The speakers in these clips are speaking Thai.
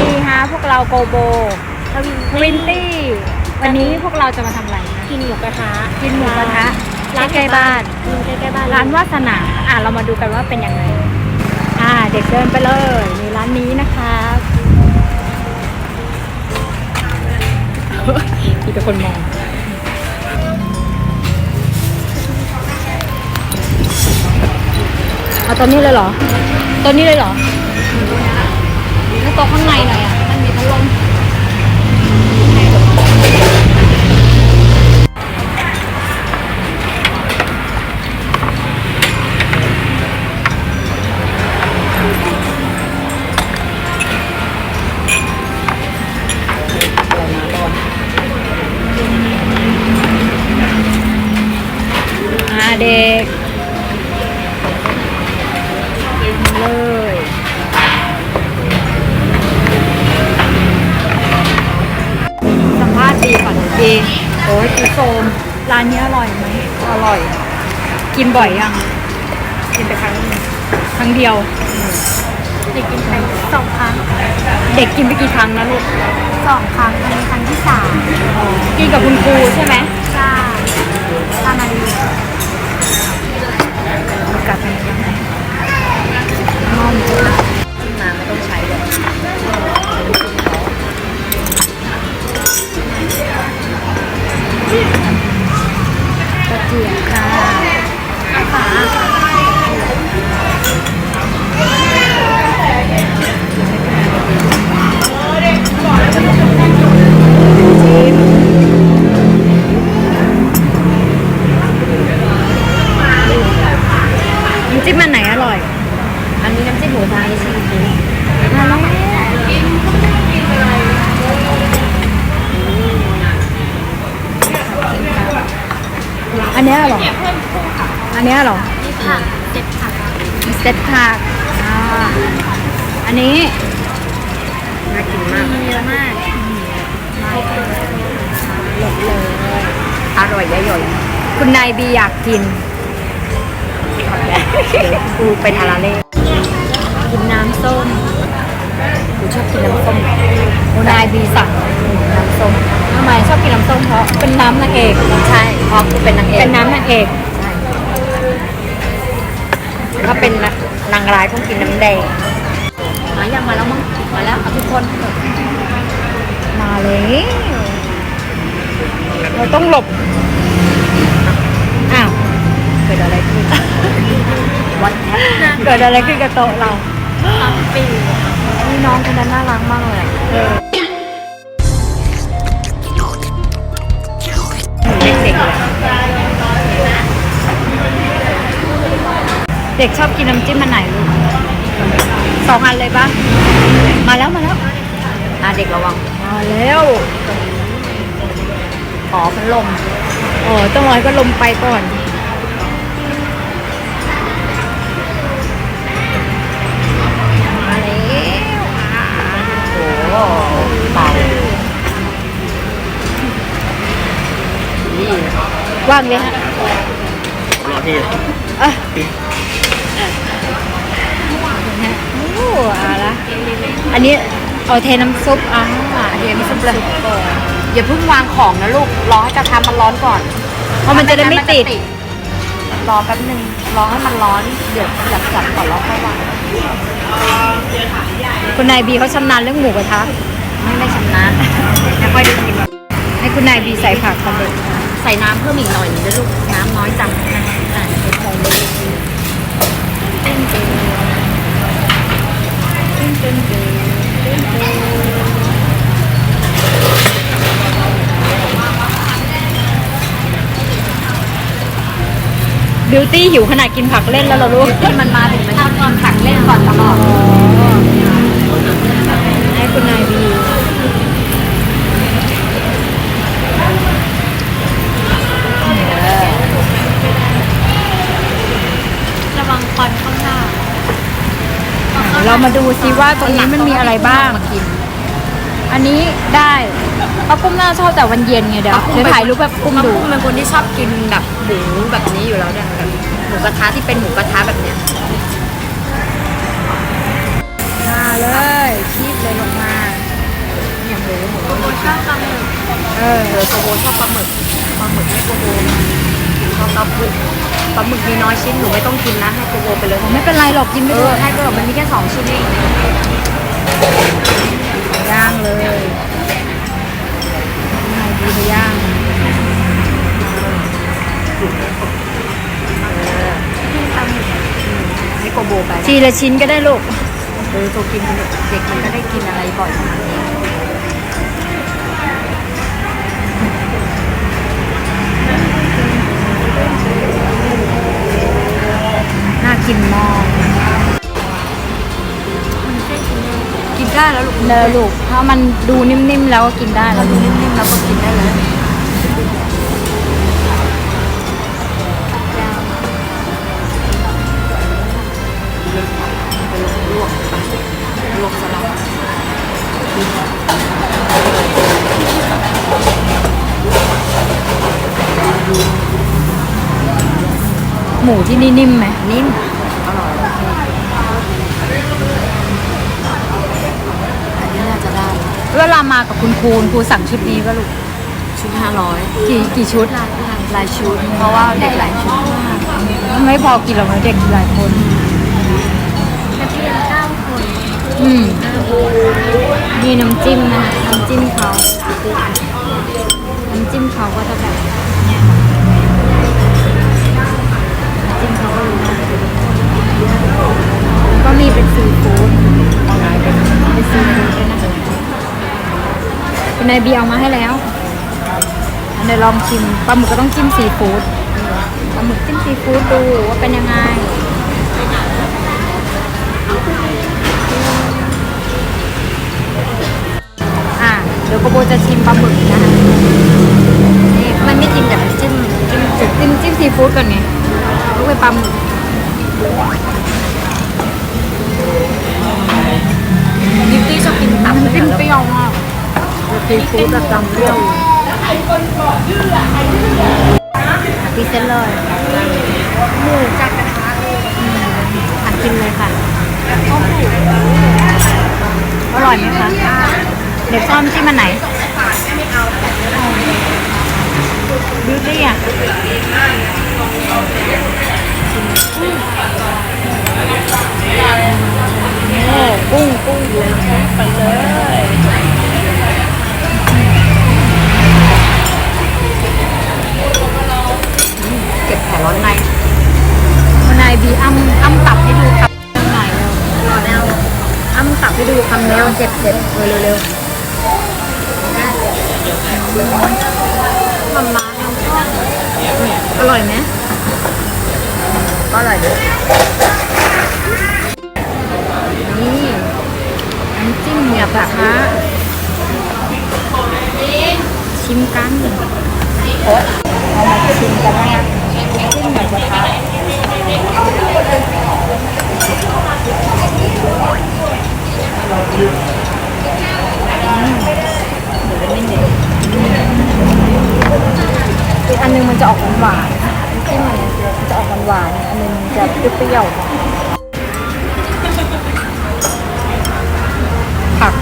ดีฮะพวกเราโกโบทวินทวินตี้วันนี้พวกเราจะมาทำอะไรนะกินหมูกระทะกินหมูกระทะร้านใกล้ๆบ้านอืมใกล้ๆบ้านร้านวาสนาอะเรามาดูกันว่าเป็นยังไงอ่าเด็กเดินไปเลยนี่ร้านนี้นะครับมีแต่คนมองเอาตัวนี้เลยเหรอตัวนี้เลยเหรอ แล้วตัวข้างในหน่อยอะ มันมีพัดลมอ่าเด็ก อ้ยจีโซมร้านนี้อร่อยไหมอร่อย กินบ่อยยังกินไปครั้งหนึงครั้งเดียว เด็กกินไปสองครั้งเด็กกินไปกี่ครั้งนะลูกสองครั้งอันนี้ครั้งที่สามกินกับคุณครูใช่ไหมใช่ทำอะไรอยู่ กัดมัน นนี้น้ำจิ้มหมมาแล้วอันเนี้ยเหรอ อันเนี้ยเหรอนี่ผักเจ็ดผักเซ็ตผักอ่าอันนี้น่ากินมากเยอะมากหลบเลยอร่อยย่อยคุณนายบีอยากกินกูไปทาราเล่ กินน้ำส้ม กูชอบกิ นน้ำส้มคุณนายบีสั่งน้ำส้มทำไมชอบกินน้ำส้มเพราะเป็นน้ำนางเอกใช่เพราะกูเป็นนางเอก เป็นน้ำนางเอกใช่ถ้าเป็นนางร้ายต้องกินน้ำแดงมายังมาแล้วมั้งมาแล้วเอาทุกคน มาเลยเราต้องหลบ อ้าว เกิดอะไรขึ้นวัดแทบนะเกิดอะไรขึ้นกับโต๊ะเราปั๊มปี นี่น้องคนนั้นน่ารักมากเลยเออเด็กๆเลยเด็กชอบกินน้ำจิ้มมันไหนลูกสองอันเลยปะมาแล้วมาแล้วอะเด็กระวังมาแล้วขอพัดลมอ๋อต้องรอให้ก็ลมไปก่อนางเลยฮะรอที่อะโอ้เอาละอันนี้เอาเทน้ำซุปอ่าเทน้ำซุปเลยอย่าเพิ่งวางของนะลูกรอให้กระทะมันร้อนก่อน เพราะมันจะได้ไม่ติดรอแป๊บนึงรอให้มันร้อนเดี๋ยวจับจับก่อนแล้วค่อยวางคุณนายบีเขาชำนาญเรื่องหมูกระทะไม่ไม่ชำนาญไม่ค่อยได้กิน ให้คุณนายบีใส่ผักกันเลยใส่น้ำเพิ่มอีกหน่อยนึงนะลูกน้ำน้อยจังนะคะอ่าเดี๋ยวใส่เลยตึ้งตึ้งตึ้งตึ้งตึ้งตึ้งตึ้งบิวตี้หิวขนาดกินผักเล่นแล้วเหราลูกที่มันมาถึงมันชอบกินผักเล่นก่อน มาดูซิว่าตรงนี้มันมีอะไรบ้างมากินอันนี้ได้ป้าปุ้มน่าชอบแต่วันเย็นไงเดี๋ยวป้าปุ้มเดี๋ยวถ่ายรูปแบบปุ้มดูป้าปุ้มเป็นคนที่ชอบกินแบบหมูแบบนี้อยู่แล้วเนี่ยแบบหมูกระทะที่เป็นหมูกระทะแบบเนี้ยมาเลยคีบเลยลงมาปลาหมึกเออเออโกโบชอบปลาหมึกปลาหมึกให้โกโบชอบปลาหมึก ปลาหมึกมีน้อยชิ้นหนูไม่ต้องกินนะให้โกโบไปเลย ไม่เป็นไรหรอกกินไม่เอเถออะให้ไปแบบมันมีแค่สองชิ้นเองย่างเลยนายดีไปย่างให้โกโบไป ทีละชิ้นก็ได้ลูก เออโกกินเด็กมันก็ได้กินอะไรบ่อยขนาดนี้ กินมากกินได้แล้วลูกเลยลูกถ้ามันดูนิ่มๆแล้วก็กินได้เราแล้วดูนิ่มๆแล้วก็กินได้เลยลวกไปลวกสลัดหมูที่นี่นิ่มไหมนิ่มอร่อยอันนี้น่าจะได้ เวลามากับคุณครูคุณครูสั่งชุดนี้ก็ลูกชุดห้าร้อยกี่กี่ชุดลายชุด เพราะว่าเด็กหลายชุดไม่พอกินหรอกนะเด็กหลายคนนักเรียนเก้าคนอืมมีน้ำจิ้มนะน้ำจิ้มเขาน้ำจิ้มเขาก็จะแบบน้ำจิ้มเขาก็รู้นะก็มีเป็นซีฟู้ดเป็นเป็นซีฟู้ดด้วยนะเป็นนายบีเอามาให้แล้วอันเดี๋ยวลองชิมปลาหมึกก็ต้องจิ้มซีฟู้ดปลาหมึกจิ้มซีฟู้ดดูว่าเป็นยังไงอะเดี๋ยวโกโบจะชิมปลาหมึกนะคะนี่มันไม่จิ้มแต่มันจิ้มจิ้มจิ้มจิ้มซีฟู้ดก่อนไงลูกไปปลาหมึกนิตตี้ชอบกินตับมันจิ้มเปรี้ยวมาก ซีฟู้ดแบบดำเรี้ยวพิเศษเลยหมูจากกระทะหันกินเลยค่ะอร่อยไหมคะ เดี๋ยวซ่อมจิ้มมันไหนดูดิอะโอ้กุ้งกุ้งเลยไปเลย ร้อนในวันนายบีอ้ำอ้ำตับให้ดูคำหน่อยเร็วรอแล้วอ้ำตับให้ดูคำเร็วเจ็บเจ็บเร็วเร็วมันมาอร่อยไหมก็อร่อยดีนี่น้ำจิ้มหมูกระทะชิมกันโอ๊ยเอามาชิมกันนะ จิ้มหมูกระทะอีกอันนึงมันจะออกหวานๆน้ำจิ้มมันมันจะออกหวานอันนึงจะเปรี้ยวๆผัก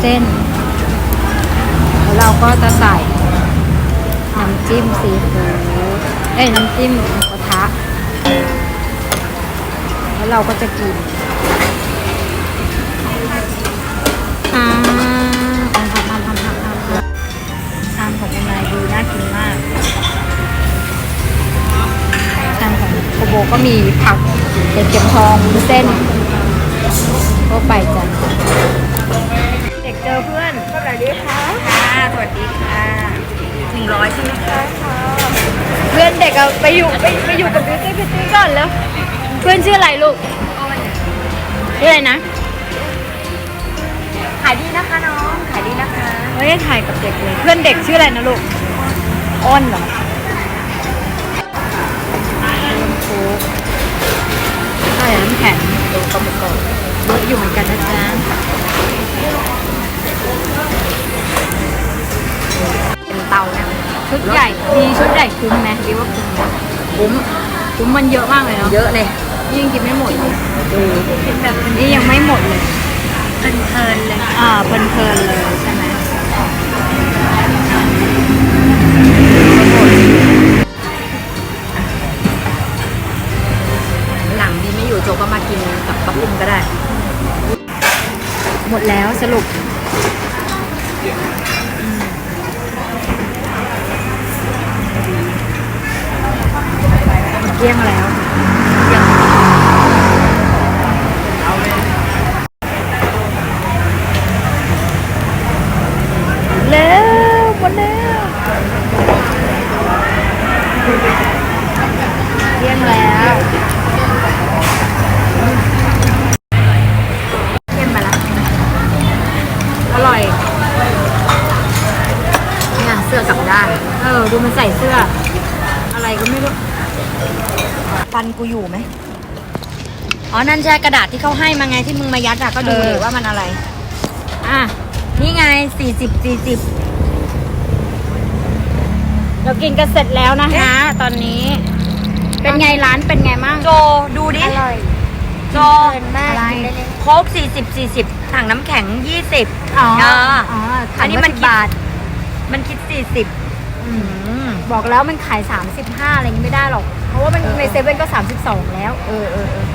เส้น แล้วเราก็จะใส่น้ำจิ้มซีฟู้ดเอ้ยน้ำจิ้มหมูกระทะ แล้วเราก็จะกินอ่าทำทำทำทำทำทำชามของคุณนายดีน่ากินมากชามของโกโบก็มีผักเห็ดเข็มทองวุ้นเส้นก็ไปจ้ะเด็กเจอเพื่อน สวัสดีค่ะหนึ่งร้อยใช่ไหมคะเพื่อนเด็กอะไปอยู่ไปไปอยู่กับบิวตี้พิตตี้ก่อนแล้ว เพื่อนชื่ออะไรลูกชื่ออะไรนะ ขายดีนะคะน้องขายดีนะคะไม่ได้ถ่ายกับเด็กเลยเพื่อนเด็กชื่ออะไรนะลูกอ้นเหรอโค้กใช่น้ำแข็งดูปลาหมึกก่อนเยอะอยู่เหมือนกันนะจ๊ะ เป็นเตานะชุดใหญ่ดีชุดใหญ่คุ้มไหมดีว่าคุ้มนะคุ้มคุ้มมันเยอะมากเลยเนาะเยอะเลยยิ่งกินไม่หมดเลยอดูกินแบบนี่ยังไม่หมดเลยเพลินๆเลยอ่าเพลินๆเลยใช่ไหมหลังดีไม่อยู่โจก็มากินกับปลาปุ้มก็ได้ หมดแล้วสรุป เกลี้ยงแล้วเร็วหมดแล้วเกลี้ยงแล้วเข้มไปล้วอร่อยเนี่ยเสื้อกลับด้านเออ ดูมันใส่เสื้อ อะไรก็ไม่รู้ ฟันกูอยู่ไหมอ๋อ นั่นใช่กระดาษที่เขาให้มาไงที่มึงมายัดอะก็ดูเออ ดิว่ามันอะไร อะ นี่ไงสี่สิบสี่สิบเรากินกันเสร็จแล้วนะคะ ตอนนี้ เป็นไงร้านเป็นไงมั่งโจดูดิ อร่อยโจอะไรโค้กสี่สิบสี่สิบถังน้ำแข็งยี่สิบ อ๋อเอออ๋ออันนี้มันถังละ10บาทมันคิดสี่สิบ อืม บอกแล้วมันขาย 35 อะไรอย่างงี้ไม่ได้หรอก เพราะว่ามันในเซเว่นก็ 32 แล้ว เออเออเออ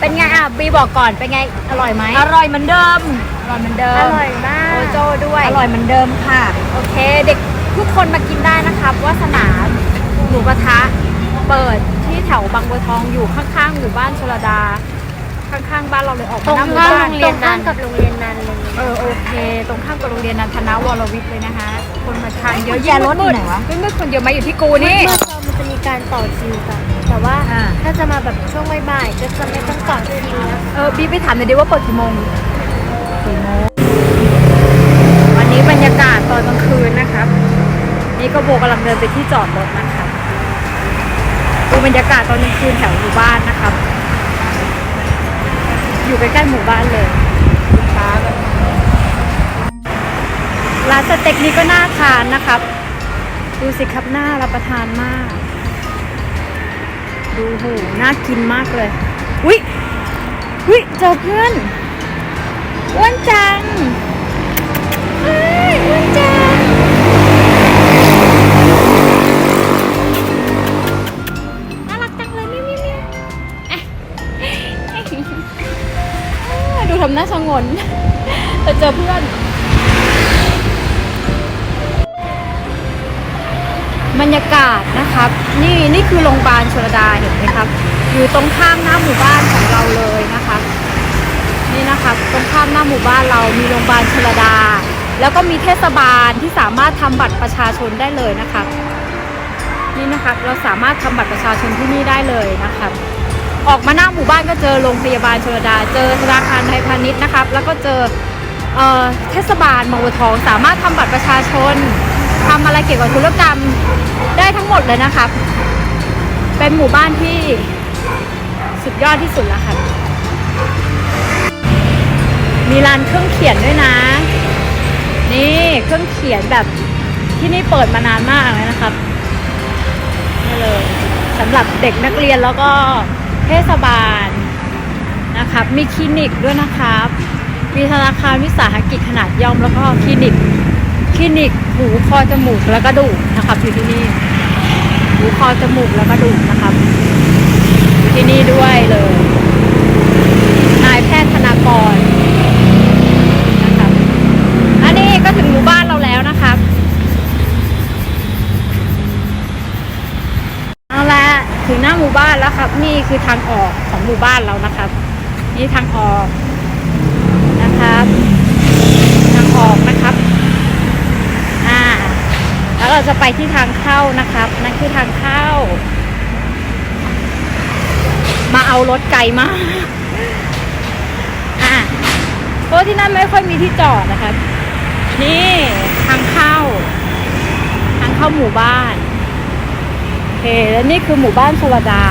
เป็นไงอะบีบอกก่อนเป็นไงอร่อยไหมอร่อยเหมือนเดิม อร่อยเหมือนเดิมอร่อยมากโอโจด้วย อร่อยเหมือนเดิมค่ะ โอเค เด็กทุกคนมากินได้นะครับวาสนาหมูกระทะเปิดที่แถวบางบัวทองอยู่ข้างๆหมู่บ้านชลดา ข้างๆบ้านเราเลยออกตรมางหน้าหมู่ข้ามบ้านโรงเรียนนั้นกับโรงเรียนนั้นเลย เออโอเค ตรงข้ามกับโรงเรียนนันทนาวรวิทย์เลยนะคะ คนมาทานเยอะกุญแจรถอยู่ไหนวะเมื่อคนเยอะไหมาอยู่ที่กูนี่ เมื่อเรามันจะมีการต่อคิวกัน แต่ว่าอ่า ถ้าจะมาแบบช่วงบ่ายๆก็จะไม่ต้องต่อคิวนะเออบีไปถามหน่อยดิว่าเปิดกี่โมงสี่โมง วันนี้บรรยากาศตอนกลางคืนนะครับ นี่ก็โบกำลังเดินไปที่จอดรถนะครับดูบรรยากาศตอนกลางคืนแถวหมู่บ้านนะครับ อยู่ใกล้ๆหมู่บ้านเลย ร้านสเต็กนี้ก็น่าทานนะครับ ดูสิครับน่ารับประทานมาก ดูหูน่ากินมากเลย อุ้ยวิเจอเพื่อนอ้วนจังอ้ยอ้วนจัง น่ารักจังเลยมิวมิวมิวอะอ่าดูทำหน้าชะงนแต่เจอเพื่อน บรรยากาศนะครับ นี่นี่คือโรงพยาบาลชลดาเห็นไหมครับ อยู่ตรงข้ามหน้าหมู่บ้านของเราเลยนะคะนี่นะคะตรงข้ามหน้าหมู่บ้านเรามีโรงพยาบาลชลดา แล้วก็มีเทศบาลที่สามารถทำบัตรประชาชนได้เลยนะคะนี่นะคะเราสามารถทำบัตรประชาชนที่นี่ได้เลยนะคะออกมาหน้าหมู่บ้านก็เจอโรงพยาบาลชลดา เจอธนาคารไทยพาณิชย์นะครับ แล้วก็เจอเทศบาลบางวทองสามารถทำบัตรประชาชน ทำอะไรเกี่ยวกับธุรกรรมได้ทั้งหมดเลยนะครับ เป็นหมู่บ้านที่สุดยอดที่สุดแล้วค่ะมีร้านเครื่องเขียนด้วยนะ นี่เครื่องเขียนแบบที่นี่เปิดมานานมากเลยนะครับนี่เลยสำหรับเด็กนักเรียนแล้วก็เทศบาลนะครับ มีคลินิกด้วยนะครับ มีธนาคารวิสาหกิจขนาดย่อมแล้วก็คลินิก คลินิกหูคอจมูกและกระดูกนะครับอยู่ที่นี่หูคอจมูกและกระดูกนะครับอยู่ที่นี่ด้วยเลย นายแพทย์ธนากรนะครับอันนี้ก็ถึงหมู่บ้านเราแล้วนะครับเอาละถึงหน้าหมู่บ้านแล้วครับ นี่คือทางออกของหมู่บ้านเรานะครับ นี่ทางออกนะครับ ทางออกนะครับ แล้วเราจะไปที่ทางเข้านะครับ นั่นคือทางเข้า มาเอารถไกลมากอะเพราะที่นั่นไม่ค่อยมีที่จอดนะครับนี่ทางเข้า ทางเข้าหมู่บ้านโอเคแล้วนี่คือหมู่บ้านชลดา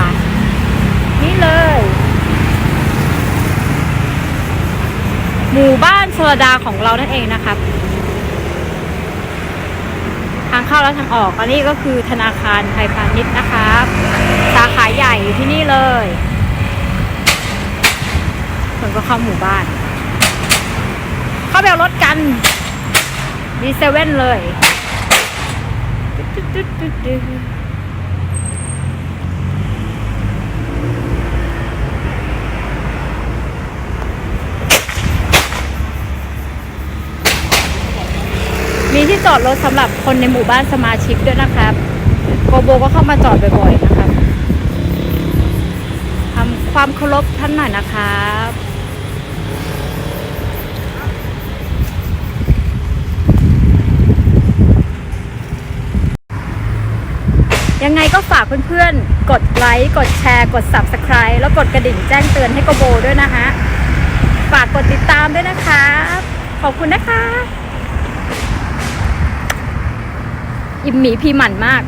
นี่เลย หมู่บ้านชลดาของเรานั่นเองนะครับางเข้าและทางออก อันนี้ก็คือธนาคารไทยพาณิชย์นะคะสาขาใหญ่อยู่ที่นี่เลยคนก็เข้าหมู่บ้าน เข้าแบบรถกัน มีเซเว่นเลยตึ๊ดตึ๊ดตึ๊ดตึ๊ด มีที่จอดรถสำหรับคนในหมู่บ้านสมาชิกด้วยนะครับ โกโบก็เข้ามาจอดบ่อยๆนะครับทำความเคารพท่านหน่อยนะครับยังไงก็ฝากเพื่อนๆ กดไลค์ กดแชร์ กด Subscribe แล้วกดกระดิ่งแจ้งเตือนให้โกโบด้วยนะฮะฝากกดติดตามด้วยนะคะ ขอบคุณนะคะ อิ่มหมีพีหมันมาก